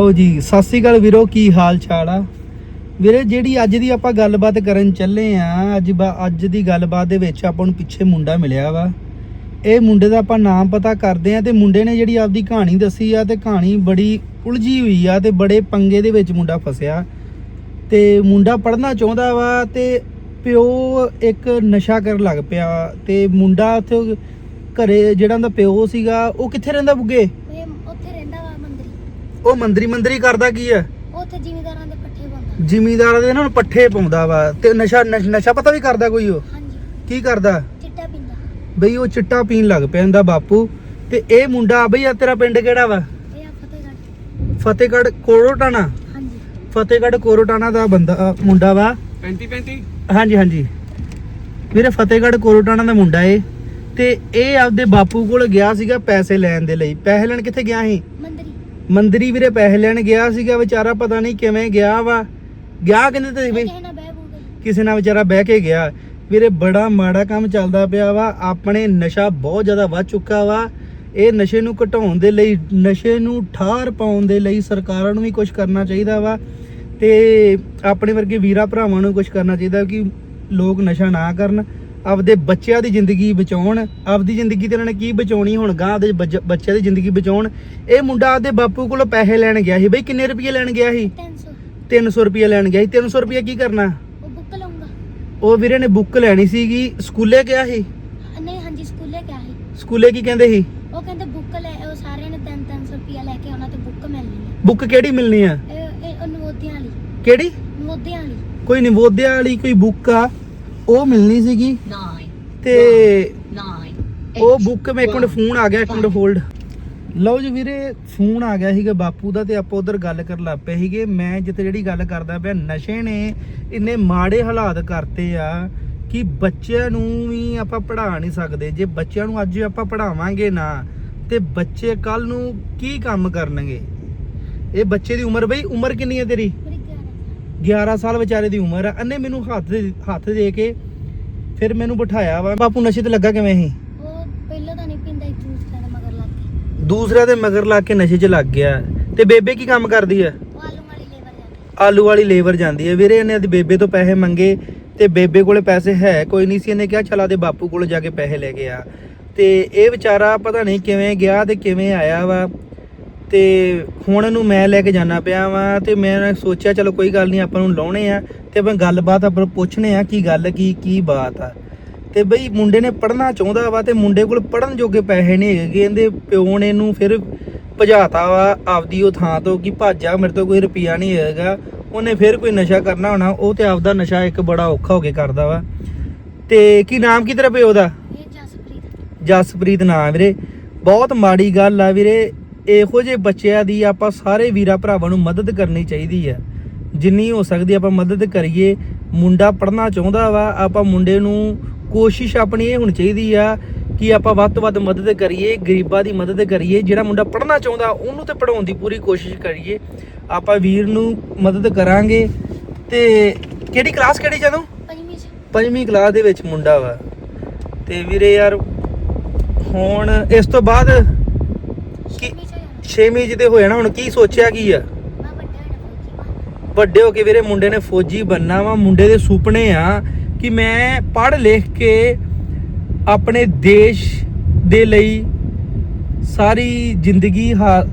ਓ ਜੀ, ਸਤਿ ਸ੍ਰੀ ਅਕਾਲ ਵੀਰੋ, ਕੀ ਹਾਲ ਚਾਲ ਆ? ਵੀਰੇ, ਜਿਹੜੀ ਅੱਜ ਦੀ ਆਪਾਂ ਗੱਲਬਾਤ ਕਰਨ ਚੱਲੇ ਆ, ਅੱਜ ਅੱਜ ਦੀ ਗੱਲਬਾਤ ਦੇ ਵਿੱਚ ਆਪਾਂ ਨੂੰ ਪਿੱਛੇ ਮੁੰਡਾ ਮਿਲਿਆ ਵਾ। ਇਹ ਮੁੰਡੇ ਦਾ ਆਪਾਂ ਨਾਮ ਪਤਾ ਕਰਦੇ ਆ ਤੇ ਮੁੰਡੇ ਨੇ ਜਿਹੜੀ ਆਪਦੀ ਕਹਾਣੀ ਦੱਸੀ ਆ ਤੇ ਕਹਾਣੀ ਬੜੀ ਉਲਝੀ ਹੋਈ ਆ ਤੇ ਬੜੇ ਪੰਗੇ ਦੇ ਵਿੱਚ ਮੁੰਡਾ ਫਸਿਆ। ਤੇ ਮੁੰਡਾ ਪੜ੍ਹਨਾ ਚਾਹੁੰਦਾ ਵਾ ਤੇ ਪਿਓ ਇੱਕ ਨਸ਼ਾ ਕਰਨ ਲੱਗ ਪਿਆ ਤੇ ਮੁੰਡਾ ਉੱਥੇ ਘਰੇ ਜਿਹੜਾ ਉਹਦਾ ਪਿਓ ਸੀਗਾ, ਉਹ ਕਿੱਥੇ ਰਹਿੰਦਾ ਬੁੱਗੇ ਇਹ ਉੱਥੇ ਰਹਿੰਦਾ ਵਾ ਮੰਦਰੀ ਉਹ ਮੰਦਰੀ ਮੰਦਰੀ ਕਰਦਾ ਕੀ ਆ ਉੱਥੇ ਜ਼ਿਮੀਦਾਰਾਂ ਦੇ ਪੱਠੇ ਪਾਉਂਦਾ। ਜ਼ਿਮੀਦਾਰਾਂ ਦੇ ਇਹਨਾਂ ਨੂੰ ਪੱਠੇ ਪਾਉਂਦਾ ਵਾ ਤੇ ਨਸ਼ਾ ਨਸ਼- ਨਸ਼ਾ ਪਤਾ ਵੀ ਕਰਦਾ ਕੋਈ ਉਹ? ਹਾਂਜੀ। ਕੀ ਕਰਦਾ? ਚਿੱਟਾ ਪੀਂਦਾ। ਬਈ ਉਹ ਚਿੱਟਾ ਪੀਣ ਲੱਗ ਪੈਂਦਾ ਬਾਪੂ ਤੇ ਇਹ ਮੁੰਡਾ ਬਈ ਆ ਤੇਰਾ ਪਿੰਡ ਕਿਹੜਾ ਵਾ? ਇਹ ਆ ਫਤਿਹਗੜ੍ਹ। ਫਤਿਹਗੜ੍ਹ ਕੋਰੋਟਾਣਾ। ਹਾਂਜੀ। ਫਤਿਹਗੜ੍ਹ ਕੋਰੋਟਾਣਾ ਦਾ ਬੰਦਾ ਅ, ਮੁੰਡਾ ਵਾ। 35 35 ਹਾਂਜੀ ਹਾਂਜੀ। ਵੀਰੇ ਫਤਿਹਗੜ੍ਹ ਕੋਰੋਟਾਣਾ ਦਾ ਮੁੰਡਾ ਏ ਤੇ ਇਹ ਆਪਦੇ ਬਾਪੂ ਕੋਲ ਗਿਆ ਸੀਗਾ ਪੈਸੇ ਲੈਣ ਦੇ ਲਈ। ਪੈਸੇ ਲੈਣ ਕਿੱਥੇ ਗਿਆ ਸੀ? ਮੰਦਰੀ ਮੰਦਰੀ ਵੀਰੇ ਪੈਸੇ ਲੈਣ ਗਿਆ ਸੀਗਾ ਵਿਚਾਰਾ ਪਤਾ ਨਹੀਂ ਕਿਵੇਂ ਗਿਆ ਵਾ। ਗਿਆ ਕਹਿੰਦੇ ਤੇ ਗਈ ਕਿਸੇ ਨਾਲ ਵਿਚਾਰਾ ਬਹਿ ਕੇ ਗਿਆ। ਵੀਰੇ ਬੜਾ ਮਾੜਾ ਕੰਮ ਚੱਲਦਾ ਪਿਆ ਵਾ। ਆਪਣੇ ਨਸ਼ਾ ਬਹੁਤ ਜ਼ਿਆਦਾ ਵੱਧ ਚੁੱਕਾ ਵਾ। ਇਹ ਨਸ਼ੇ ਨੂੰ ਘਟਾਉਣ ਦੇ ਲਈ ਨਸ਼ੇ ਨੂੰ ਠਾਰ ਪਾਉਣ ਦੇ ਲਈ ਸਰਕਾਰਾਂ ਨੂੰ ਵੀ ਕੁਝ ਕਰਨਾ ਚਾਹੀਦਾ ਵਾ। ਤੇ ਆਪਣੇ ਵਰਗੇ ਵੀਰਾ ਭਰਾਵਾਂ ਨੂੰ ਕੁਝ ਕਰਨਾ ਚਾਹੀਦਾ ਕਿ ਲੋਕ ਨਸ਼ਾ ਨਾ ਕਰਨ। ਆਪਦੇ ਬੱਚਿਆਂ ਦੀ ਜ਼ਿੰਦਗੀ ਬਚਾਉਣ ਆਪਦੀ ਜ਼ਿੰਦਗੀ ਤੇ ਇਹਨਾਂ ਨੇ ਕੀ ਬਚਾਉਣੀ ਹੁਣ ਗਾਂ ਦੇ ਬੱਚ- ਬੱਚਿਆਂ ਦੀ ਜ਼ਿੰਦਗੀ ਬਚਾਉਣ। ਇਹ ਮੁੰਡਾ ਆਪਦੇ ਬਾਪੂ ਕੋਲੋਂ ਪੈਸੇ ਲੈਣ ਗਿਆ ਸੀ ਬਈ ਕਿੰਨੇ ਰੁਪਏ ਲੈਣ ਗਿਆ ਸੀ? 300 300 ਰੁਪਏ ਲੈਣ ਗਿਆ ਸੀ। 300 ਰੁਪਏ ਕੀ ਕਰਨਾ? ਉਹ ਬੁੱਕ ਲਾਉਂਗਾ ਉਹ ਵੀਰੇ ਨੇ ਬੁੱਕ ਲੈਣੀ ਸੀਗੀ। ਸਕੂਲੇ ਗਿਆ ਸੀ? ਨਹੀਂ ਹਾਂਜੀ ਸਕੂਲੇ ਗਿਆ ਸੀ। ਸਕੂਲੇ ਕੀ ਕਹਿੰਦੇ ਸੀ? ਉਹ ਕਹਿੰਦੇ ਬੁੱਕ ਲੈ ਉਹ ਸਾਰਿਆਂ ਨੇ 3-300 ਰੁਪਿਆ ਲੈ ਕੇ ਆਉਣਾ ਤੇ ਬੁੱਕ ਮਿਲਣੀ ਹੈ ਬੁੱਕ ਕਿਹੜੀ ਮਿਲਣੀ ਆ? ਇਹ ਨਵੋਦਿਆਂ ਵਾਲੀ। ਕਿਹੜੀ? ਨਵੋਦਿਆਂ ਵਾਲੀ। ਕੋਈ ਨਿਵੋਦਿਆ ਵਾਲੀ ਕੋਈ ਬੁੱਕ ਆ? ਉਹ ਮਿਲਣੀ ਸੀਗੀ। ਤੇ ਉਹ ਬੁੱਕ ਮੇ ਇੱਕ ਮਿੰਟ ਫੋਨ ਆ ਗਿਆ ਇੱਕ ਮਿੰਟ ਹੋਲਡ ਲਓ ਜੀ ਵੀਰੇ ਫੋਨ ਆ ਗਿਆ ਸੀਗਾ ਬਾਪੂ ਦਾ ਤੇ ਆਪਾਂ ਉਧਰ ਗੱਲ ਕਰਨ ਲੱਗ ਪਏ ਸੀਗੇ। ਮੈਂ ਜਿੱਥੇ ਜਿਹੜੀ ਗੱਲ ਕਰਦਾ ਪਿਆ ਨਸ਼ੇ ਨੇ ਇੰਨੇ ਮਾੜੇ ਹਾਲਾਤ ਕਰਤੇ ਆ ਕਿ ਬੱਚਿਆਂ ਨੂੰ ਵੀ ਆਪਾਂ ਪੜ੍ਹਾ ਨਹੀਂ ਸਕਦੇ। ਜੇ ਬੱਚਿਆਂ ਨੂੰ ਅੱਜ ਆਪਾਂ ਪੜ੍ਹਾਵਾਂਗੇ ਨਾ ਤੇ ਬੱਚੇ ਕੱਲ ਨੂੰ ਕੀ ਕੰਮ ਕਰਨਗੇ? ਇਹ ਬੱਚੇ ਦੀ ਉਮਰ ਬਈ ਉਮਰ ਕਿੰਨੀ ਹੈ ਤੇਰੀ? ਮੇਰੀ 11 11 ਸਾਲ ਵਿਚਾਰੇ ਦੀ ਉਮਰ ਆ ਅੰਨੇ ਮੈਨੂੰ ਹੱਥ ਦੇ- ਹੱਥ ਦੇ ਕੇ ਫਿਰ ਮੈਨੂੰ ਬਿਠਾਇਆ ਵਾ ਬਾਪੂ ਨਸ਼ੇ ਤੇ ਲੱਗਾ ਕਿਵੇਂ ਸੀ? ਉਹ ਪਹਿਲਾਂ ਤਾਂ ਨਹੀਂ ਪੀਂਦਾ ਇੱਕ ਦੂਸਰੇ ਦੇ ਮਗਰ ਲੱਗ ਕੇ। ਦੂਸਰਿਆਂ ਦੇ ਮਗਰ ਲੱਗ ਕੇ ਨਸ਼ੇ 'ਚ ਲੱਗ ਗਿਆ। ਤੇ ਬੇਬੇ ਕੀ ਕੰਮ ਕਰਦੀ ਆ? ਉਹ ਆਲੂ ਵਾਲੀ ਲੇਬਰ ਜਾਂਦੀ ਆਲੂ ਵਾਲੀ ਲੇਬਰ ਜਾਂਦੀ ਹੈ ਵੀਰੇ ਇਹਨੇ ਆਦੀ ਬੇਬੇ ਤੋਂ ਪੈਸੇ ਮੰਗੇ ਤੇ ਬੇਬੇ ਕੋਲੇ ਪੈਸੇ ਹੈ ਕੋਈ ਨਹੀਂ ਸੀ। ਇਹਨੇ ਕਿਹਾ ਚਲ ਆਦੇ ਬਾਪੂ ਕੋਲ ਜਾ ਕੇ ਪੈਸੇ ਲੈ ਕੇ ਆ। ਤੇ ਇਹ ਵਿਚਾਰਾ ਪਤਾ ਨਹੀਂ ਕਿਵੇਂ ਗਿਆ ਤੇ ਕਿਵੇਂ ਆਇਆ ਵਾ। ਤੇ ਹੁਣ ਇਹਨੂੰ ਮੈਂ ਲੈ ਕੇ ਜਾਣਾ ਪਿਆ ਵਾ ਤੇ ਮੈਂ ਸੋਚਿਆ ਚਲੋ ਕੋਈ ਗੱਲ ਨਹੀਂ ਆਪਾਂ ਨੂੰ ਲਾਉਣੇ ਆ ਤੇ ਆਪਾਂ ਗੱਲਬਾਤ ਆਪਾਂ ਪੁੱਛਣੇ ਆ ਕੀ ਗੱਲ ਕੀ ਕੀ ਬਾਤ ਆ। ਤੇ ਬਈ ਮੁੰਡੇ ਨੇ ਪੜ੍ਹਨਾ ਚਾਹੁੰਦਾ ਵਾ ਤੇ ਮੁੰਡੇ ਕੋਲ ਪੜਨ ਜੋਗੇ ਪੈਸੇ ਨਹੀਂ ਹੈਗੇ ਇਹਦੇ ਪਿਓ ਨੇ ਇਹਨੂੰ ਫਿਰ ਭਜਾਤਾ ਵਾ ਆਪਦੀ ਉਹ ਥਾਂ ਤੋਂ ਕਿ ਭਾਜਾ ਮੇਰੇ ਤੋਂ ਕੋਈ ਰੁਪਿਆ ਨਹੀਂ ਹੈਗਾ। ਉਹਨੇ ਫਿਰ ਕੋਈ ਨਸ਼ਾ ਕਰਨਾ ਹੋਣਾ ਉਹ ਤੇ ਆਪਦਾ ਨਸ਼ਾ ਇੱਕ ਬੜਾ ਔਖਾ ਹੋ ਕੇ ਕਰਦਾ ਵਾ। ਤੇ ਕੀ ਨਾਮ ਕੀ ਤੇਰਾ ਪਿਓ ਦਾ? ਜਸਪ੍ਰੀਤ। ਜਸਪ੍ਰੀਤ ਨਾਮ ਵੀਰੇ। ਬਹੁਤ ਮਾੜੀ ਗੱਲ ਆ ਵੀਰੇ ਇਹੋ ਜਿਹੇ ਬੱਚਿਆਂ ਦੀ ਆਪਾਂ ਸਾਰੇ ਵੀਰਾ ਭਰਾਵਾਂ ਨੂੰ ਮਦਦ ਕਰਨੀ ਚਾਹੀਦੀ ਆ ਜਿੰਨੀ ਹੋ ਸਕਦੀ ਆਪਾਂ ਮਦਦ ਕਰੀਏ। ਮੁੰਡਾ ਪੜ੍ਹਨਾ ਚਾਹੁੰਦਾ ਵਾ ਆਪਾਂ ਮੁੰਡੇ ਨੂੰ ਕੋਸ਼ਿਸ਼ ਆਪਣੀ ਇਹ ਹੋਣੀ ਚਾਹੀਦੀ ਆ ਕਿ ਆਪਾਂ ਵੱਧ ਤੋਂ ਵੱਧ ਮਦਦ ਕਰੀਏ ਗਰੀਬਾਂ ਦੀ ਮਦਦ ਕਰੀਏ। ਜਿਹੜਾ ਮੁੰਡਾ ਪੜ੍ਹਨਾ ਚਾਹੁੰਦਾ ਉਹਨੂੰ ਤੇ ਪੜਾਉਣ ਦੀ ਪੂਰੀ ਕੋਸ਼ਿਸ਼ ਕਰੀਏ। ਆਪਾਂ ਵੀਰ ਨੂੰ ਮਦਦ ਕਰਾਂਗੇ। ਤੇ ਕਿਹੜੀ ਕਲਾਸ ਕਿਹੜੀ ਜਦੋਂ? ਪੰਜਵੀਂ ਚ। ਪੰਜਵੀਂ ਕਲਾਸ ਦੇ ਵਿੱਚ ਮੁੰਡਾ ਵਾ। ਤੇ ਵੀਰੇ ਯਾਰ ਹੁਣ ਇਸ ਤੋਂ ਬਾਅਦ ਛੇਵੀਂ ਜਿਹਦੇ ਹੋਇਆ ਨਾ ਹੁਣ ਕੀ ਸੋਚਿਆ ਕੀ ਆ? ਵੱਡੇ ਹੋ ਕੇ ਵੀਰੇ ਮੁੰਡੇ ਨੇ ਫੌਜੀ ਬੰਨਾ ਵਾ ਮੁੰਡੇ ਦੇ ਸੁਪਨੇ ਆ ਕਿ ਮੈਂ ਪੜ੍ਹ ਲਿਖ ਕੇ ਆਪਣੇ ਦੇਸ਼ ਦੇ ਲਈ ਸਾਰੀ ਜ਼ਿੰਦਗੀ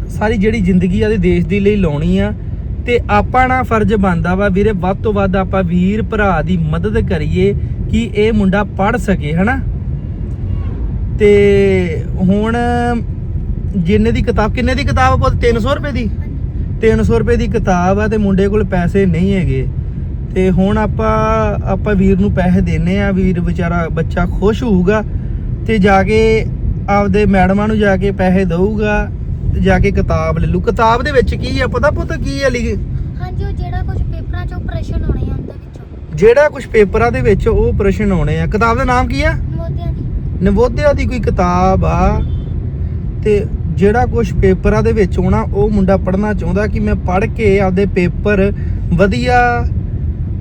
ਸਾਰੀ ਜਿਹੜੀ ਜ਼ਿੰਦਗੀ ਆ ਦੇ ਦੇਸ਼ ਦੇ ਲਈ ਲਾਉਣੀ ਆ ਤੇ ਆਪਾਂ ਨਾ ਫਰਜ਼ ਬੰਦਾ ਵਾ ਵੀਰੇ ਵੱਧ ਤੋਂ ਵੱਧ ਆਪਾਂ ਵੀਰ ਭਰਾ ਦੀ ਮਦਦ ਕਰੀਏ ਕਿ ਇਹ ਮੁੰਡਾ ਪੜ੍ਹ ਸਕੇ ਹਨਾ? ਤੇ ਹੁਣ ਜਿੰਨੇ ਦੀ ਕਿਤਾਬ ਕਿੰਨੇ ਦੀ ਕਿਤਾਬ ਪੁੱਤ? 300 ਰੁਪਏ ਦੀ? 300 ਰੁਪਏ ਦੀ ਕਿਤਾਬ ਆ ਤੇ ਮੁੰਡੇ ਕੋਲ ਪੈਸੇ ਨਹੀਂ ਹੈਗੇ। ਤੇ ਹੁਣ ਆਪਾਂ ਆਪਾਂ ਵੀਰ ਨੂੰ ਪੈਸੇ ਦੇਣੇ ਆ ਵੀਰ ਵਿਚਾਰਾ ਬੱਚਾ ਖੁਸ਼ ਹੋਊਗਾ ਤੇ ਜਾ ਕੇ ਆਪਦੇ ਮੈਡਮਾਂ ਨੂੰ ਜਾ ਕੇ ਪੈਸੇ ਦਊਗਾ ਤੇ ਜਾ ਕੇ ਕਿਤਾਬ ਲੈ ਲੂ ਕਿਤਾਬ ਦੇ ਵਿੱਚ ਕੀ ਆ? ਪਤਾ ਪੁੱਤ ਕੀ ਆ ਲਿਖੇ ਹਾਂਜੀ ਉਹ ਜਿਹੜਾ ਕੁਝ ਪੇਪਰਾਂ ਚੋਂ ਪ੍ਰਸ਼ਨ ਹੋਣੇ ਆ ਉਹਦੇ ਵਿੱਚੋਂ। ਜਿਹੜਾ ਕੁਝ ਪੇਪਰਾਂ ਦੇ ਵਿੱਚ ਉਹ ਪ੍ਰਸ਼ਨ ਆਉਣੇ ਆ। ਕਿਤਾਬ ਦਾ ਨਾਮ ਕੀ ਆ? ਮੋਦਿਆਂ ਦੀ। ਨਵੋਦਿਆ ਦੀ ਕੋਈ ਕਿਤਾਬ ਆ। ਤੇ ਜਿਹੜਾ ਕੁਝ ਪੇਪਰਾਂ ਦੇ ਵਿੱਚ ਆਉਣਾ ਉਹ ਮੁੰਡਾ ਪੜ੍ਹਨਾ ਚਾਹੁੰਦਾ ਕਿ ਮੈਂ ਪੜ੍ਹ ਕੇ ਆਪਦੇ ਪੇਪਰ ਵਧੀਆ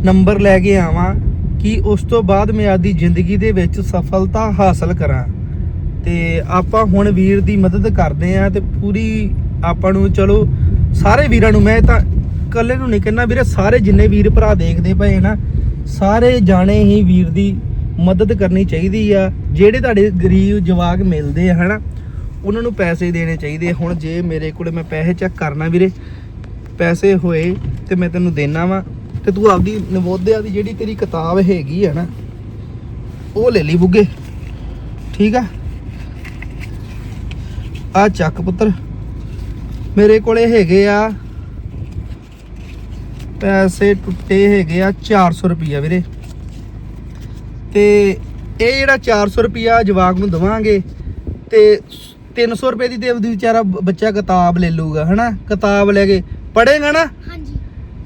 ਨੰਬਰ ਲੈ ਕੇ ਆਵਾਂ, ਕਿ ਉਸ ਤੋਂ ਬਾਅਦ ਮੈਂ ਆਪਦੀ ਜ਼ਿੰਦਗੀ ਦੇ ਵਿੱਚ ਸਫਲਤਾ ਹਾਸਲ ਕਰਾਂ। ਤੇ ਆਪਾਂ ਹੁਣ ਵੀਰ ਦੀ ਮਦਦ ਕਰਦੇ ਆਂ ਤੇ ਪੂਰੀ ਆਪਾਂ ਨੂੰ ਚਲੋ, ਸਾਰੇ ਵੀਰਾਂ ਨੂੰ, ਮੈਂ ਤਾਂ ਇਕੱਲੇ ਨੂੰ ਨਹੀਂ ਕਹਿੰਦਾ ਵੀਰੇ, ਸਾਰੇ ਜਿੰਨੇ ਵੀਰ ਭਰਾ ਦੇਖਦੇ ਪਏ ਨਾ, ਸਾਰੇ ਜਾਣੇ ਹੀ ਵੀਰ ਦੀ ਮਦਦ ਕਰਨੀ ਚਾਹੀਦੀ ਆ, ਜਿਹੜੇ ਤੁਹਾਡੇ ਗਰੀਬ ਜਵਾਕ ਮਿਲਦੇ ਆ, ਹਨਾ? ਉਹਨਾਂ ਨੂੰ ਪੈਸੇ ਦੇਣੇ ਚਾਹੀਦੇ। ਹੁਣ ਜੇ ਮੇਰੇ ਕੋਲੇ ਮੈਂ ਪੈਸੇ ਚੈੱਕ ਕਰਨਾ ਵੀਰੇ, ਪੈਸੇ ਹੋਏ ਤੇ ਮੈਂ ਤੈਨੂੰ ਦੇਣਾ ਵਾ, ਤੇ ਤੂੰ ਆਪਦੀ ਨਵੋਦਿਆ ਦੀ ਜਿਹੜੀ ਤੇਰੀ ਕਿਤਾਬ ਹੈਗੀ ਆ ਨਾ, ਉਹ ਲੈ ਲਈ ਬੁੱਗੇ। ਠੀਕ ਆ? ਆ ਚੱਕ ਪੁੱਤਰ। ਮੇਰੇ ਕੋਲੇ ਹੈਗੇ ਆ, ਪੈਸੇ ਟੁੱਟੇ ਹੈਗੇ ਆ 400 ਰੁਪਿਆ ਵੀਰੇ। ਤੇ ਇਹ ਜਿਹੜਾ 400 ਰੁਪਿਆ ਜਵਾਕ ਨੂੰ ਦਵਾਂਗੇ, ਤੇ 300 ਰੁਪਏ ਦੀ ਉਹਦੀ ਵਿਚਾਰਾ ਬੱਚਾ ਕਿਤਾਬ ਲੈ ਲੂਗਾ ਹਨਾ? ਕਿਤਾਬ ਲੈ ਕੇ ਪੜ੍ਹੇਗਾ ਨਾ? ਹਾਂਜੀ।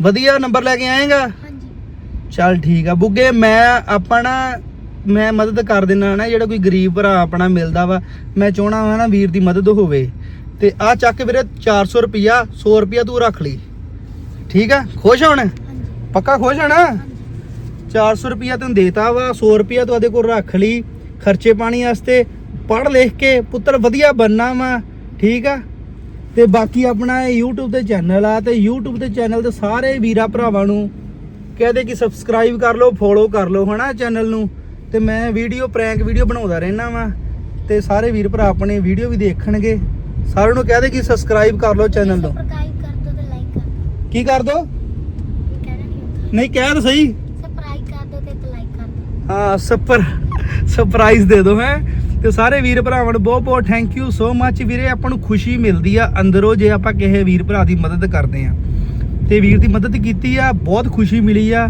ਵਧੀਆ ਨੰਬਰ ਲੈ ਕੇ ਆਏਗਾ? ਹਾਂਜੀ। ਚੱਲ ਠੀਕ ਆ ਬੁੱਗੇ ਮੈਂ ਆਪਣਾ ਮੈਂ ਮਦਦ ਕਰ ਦਿੰਨਾ ਨਾ ਜਿਹੜਾ ਕੋਈ ਗਰੀਬ ਭਰਾ ਆਪਣਾ ਮਿਲਦਾ ਵਾ ਮੈਂ ਚਾਹਣਾ ਵਾ ਨਾ ਵੀਰ ਦੀ ਮਦਦ ਹੋਵੇ। ਤੇ ਆ ਚੱਕ ਵੀਰੇ 400 ਰੁਪਿਆ 100 ਰੁਪਿਆ ਤੂੰ ਰੱਖ ਲਈ। ਠੀਕ ਆ? ਖੁਸ਼ ਹੁਣ? ਪੱਕਾ ਖੁਸ਼ ਹਾਂਜੀ। 400 ਰੁਪਿਆ ਤੈਨੂੰ ਦੇਤਾ ਵਾ 100 ਰੁਪਿਆ ਤੂੰ ਆਦੇ ਕੋਲ ਰੱਖ ਲਈ ਖਰਚੇ ਪਾਣੀ ਵਾਸਤੇ ਪੜ੍ਹ ਲਿਖ ਕੇ ਪੁੱਤਰ ਵਧੀਆ ਬੰਨਾ ਵਾ ਠੀਕ ਆ? ਤੇ ਬਾਕੀ ਆਪਣਾ ਇਹ YouTube ਤੇ ਚੈਨਲ ਆ ਤੇ YouTube ਤੇ ਚੈਨਲ ਤੇ ਸਾਰੇ ਵੀਰਾ ਭਰਾਵਾਂ ਨੂੰ ਕਹਦੇ ਕਿ ਸਬਸਕ੍ਰਾਈਬ ਕਰ ਲਓ ਫੋਲੋ ਕਰ ਲਓ ਹਨਾ ਚੈਨਲ ਨੂੰ? ਤੇ ਮੈਂ ਵੀਡੀਓ ਪ੍ਰੈਂਕ ਵੀਡੀਓ ਬਣਾਉਂਦਾ ਰਹਿਣਾ ਵਾ ਤੇ ਸਾਰੇ ਵੀਰ ਭਰਾ ਆਪਣੇ ਵੀਡੀਓ ਵੀ ਦੇਖਣਗੇ। ਸਾਰਿਆਂ ਨੂੰ ਕਹਦੇ ਕਿ ਸਬਸਕ੍ਰਾਈਬ ਕਰ ਲਓ ਚੈਨਲ ਨੂੰ। ਸਬਸਕ੍ਰਾਈਬ ਕਰ ਦਿਓ ਤੇ ਲਾਈਕ ਕਰ ਦਿਓ ਕੀ ਕਰ ਦੋ? ਕਹਿਣਾ ਨਹੀਂ ਕਹਿ ਤਾਂ ਸਹੀ। ਸਬਸਕ੍ਰਾਈਬ ਕਰ ਦਿਓ ਤੇ ਲਾਈਕ ਕਰ ਦਿਓ ਹਾਂ ਸਪਰ ਸਰਪ੍ਰਾਈਜ਼ ਦੇ ਦਿਓ ਹੈ? ਤੇ ਸਾਰੇ ਵੀਰ ਭਰਾਵਾਂ ਨੂੰ ਬਹੁਤ ਬਹੁਤ ਥੈਂਕ ਯੂ ਸੋ ਮੱਚ ਵੀਰੇ, ਆਪਾਂ ਨੂੰ ਖੁਸ਼ੀ ਮਿਲਦੀ ਆ ਅੰਦਰੋਂ ਜੇ ਆਪਾਂ ਕਿਸੇ ਵੀਰ ਭਰਾ ਦੀ ਮਦਦ ਕਰਦੇ ਆ। ਤੇ ਵੀਰ ਦੀ ਮਦਦ ਕੀਤੀ ਆ, ਬਹੁਤ ਖੁਸ਼ੀ ਮਿਲੀ ਆ।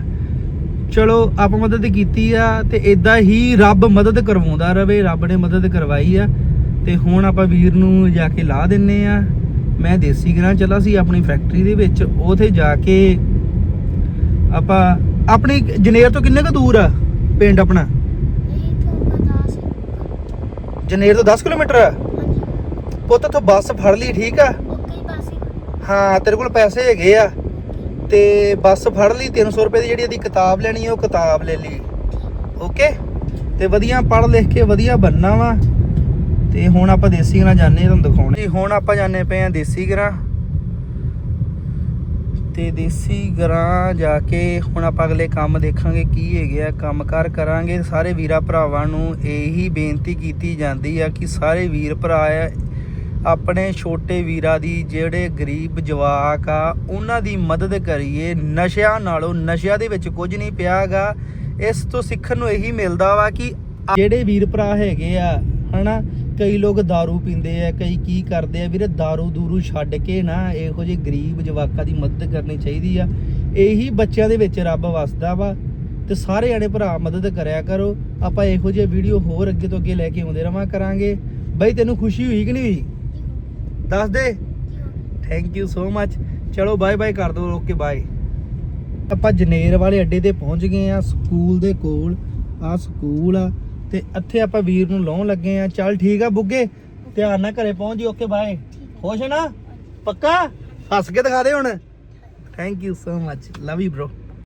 ਚਲੋ, ਆਪਾਂ ਮਦਦ ਕੀਤੀ ਆ ਤੇ ਇਦਾਂ ਹੀ ਰੱਬ ਮਦਦ ਕਰਵਾਉਂਦਾ ਰਵੇ, ਰੱਬ ਨੇ ਮਦਦ ਕਰਵਾਈ ਆ। ਤੇ ਹੁਣ ਆਪਾਂ ਵੀਰ ਨੂੰ ਜਾ ਕੇ ਲਾ ਦਿੰਨੇ ਆ। ਮੈਂ ਦੇਸੀ ਗਰਾਂ ਚਲਾ ਸੀ ਆਪਣੀ ਫੈਕਟਰੀ ਦੇ ਵਿੱਚ, ਉਥੇ ਜਾ ਕੇ ਆਪਾਂ, ਆਪਣੀ ਜਨੇਰ ਤੋਂ ਕਿੰਨੇ ਕੁ ਦੂਰ ਆ ਪਿੰਡ ਆਪਣਾ? ਜਨੇਰ ਤੋਂ 10 ਕਿਲੋਮੀਟਰ ਆ ਪੁੱਤ ਤੋਂ ਬੱਸ ਫੜ ਲਈ ਠੀਕ ਆ? ਓਕੇ ਹੀ ਤੇਰੇ ਕੋਲ ਪੈਸੇ ਹੈਗੇ ਆ। ਤੇ ਬੱਸ ਫੜ ਲਈ 300 ਰੁਪਏ ਦੀ ਜਿਹੜੀ ਇਹਦੀ ਕਿਤਾਬ ਲੈਣੀ ਉਹ ਕਿਤਾਬ ਲੈ ਲਈ। ਓਕੇ? ਤੇ ਵਧੀਆ ਪੜ੍ਹ ਲਿਖ ਕੇ ਵਧੀਆ ਬੰਨਾ ਵਾ। ਤੇ ਹੁਣ ਆਪਾਂ ਦੇਸੀ ਗਰਾਂ ਜਾਣੇ ਤੁਹਾਨੂੰ ਦਿਖਾਉਣੇ। ਹੁਣ ਆਪਾਂ ਜਾਣੇ ਪਏ ਆ ਦੇਸੀ ਗਰਾਂ। ਤੇ ਦੇਸੀ ਗਰਾਂ ਜਾ ਕੇ ਹੁਣ ਆਪਾਂ ਅਗਲੇ ਕੰਮ ਦੇਖਾਂਗੇ ਕੀ ਹੈਗੇ ਆ, ਕੰਮਕਾਰ ਕਰਾਂਗੇ। ਸਾਰੇ ਵੀਰਾ ਭਰਾਵਾਂ ਨੂੰ ਇਹੀ ਬੇਨਤੀ ਕੀਤੀ ਜਾਂਦੀ ਆ ਕਿ ਸਾਰੇ ਵੀਰ ਭਰਾ ਆਪਣੇ ਛੋਟੇ ਵੀਰਾਂ ਦੀ ਜਿਹੜੇ ਗਰੀਬ ਜਵਾਕ ਆ, ਉਹਨਾਂ ਦੀ ਮਦਦ ਕਰੀਏ। ਨਸ਼ਿਆਂ ਨਾਲੋਂ ਨਸ਼ਿਆਂ ਦੇ ਵਿੱਚ ਕੁਝ ਨਹੀਂ ਪਿਆਗਾ। ਇਸ ਤੋਂ ਸਿੱਖਣ ਨੂੰ ਇਹੀ ਮਿਲਦਾ ਵਾ ਕਿ ਜਿਹੜੇ ਵੀਰ ਭਰਾ ਹੈਗੇ ਆ, ਹਨਾ ਕਈ ਲੋਕ दारू ਪੀਂਦੇ ਆ ਕਈ ਕੀ ਕਰਦੇ ਆ ਵੀਰੇ दारू ਦੂਰੂ ਛੱਡ ਕੇ ਨਾ ਇਹੋ ਜਿਹੇ ਗਰੀਬ ਜਵਾਕਾਂ ਦੀ ਮਦਦ ਕਰਨੀ ਚਾਹੀਦੀ ਆ ਇਹੀ ਬੱਚਿਆਂ ਦੇ ਵਿੱਚ ਰੱਬ ਵਸਦਾ ਵਾ ਤੇ ਸਾਰੇ ਜਣੇ ਭਰਾ ਮਦਦ ਕਰਿਆ ਕਰੋ ਆਪਾਂ ਇਹੋ ਜਿਹੇ ਵੀਡੀਓ ਹੋਰ ਅੱਗੇ ਤੋਂ ਅੱਗੇ ਲੈ ਕੇ ਆਉਂਦੇ ਰਵਾਂ ਕਰਾਂਗੇ ਬਈ ਤੈਨੂੰ ਖੁਸ਼ੀ ਹੋਈ ਕਿ ਨਹੀਂ ਹੋਈ ਦੱਸ ਦੇ ਥੈਂਕ ਯੂ ਸੋ ਮੱਚ ਚਲੋ ਬਾਏ ਬਾਏ ਕਰ ਦੋ ਓਕੇ ਬਾਏ ਆਪਾਂ ਜਨੇਰ ਵਾਲੇ ਅੱਡੇ ਤੇ ਪਹੁੰਚ ਗਏ ਆ ਸਕੂਲ ਦੇ ਕੋਲ ਆ ਸਕੂਲ ਆ ਤੇ ਇੱਥੇ ਆਪਾਂ ਵੀਰ ਨੂੰ ਲਾਉਣ ਲੱਗੇ ਆ। ਚੱਲ ਠੀਕ ਆ ਬੁੱਗੇ, ਧਿਆਨ ਨਾਲ ਘਰੇ ਪਹੁੰਚ ਜੀ ਓਕੇ ਬਾਏ ਖੁਸ਼ ਨਾ? ਪੱਕਾ? ਹੱਸ ਕੇ ਦਿਖਾ ਦੇ ਹੁਣ। Thank you so much love you bro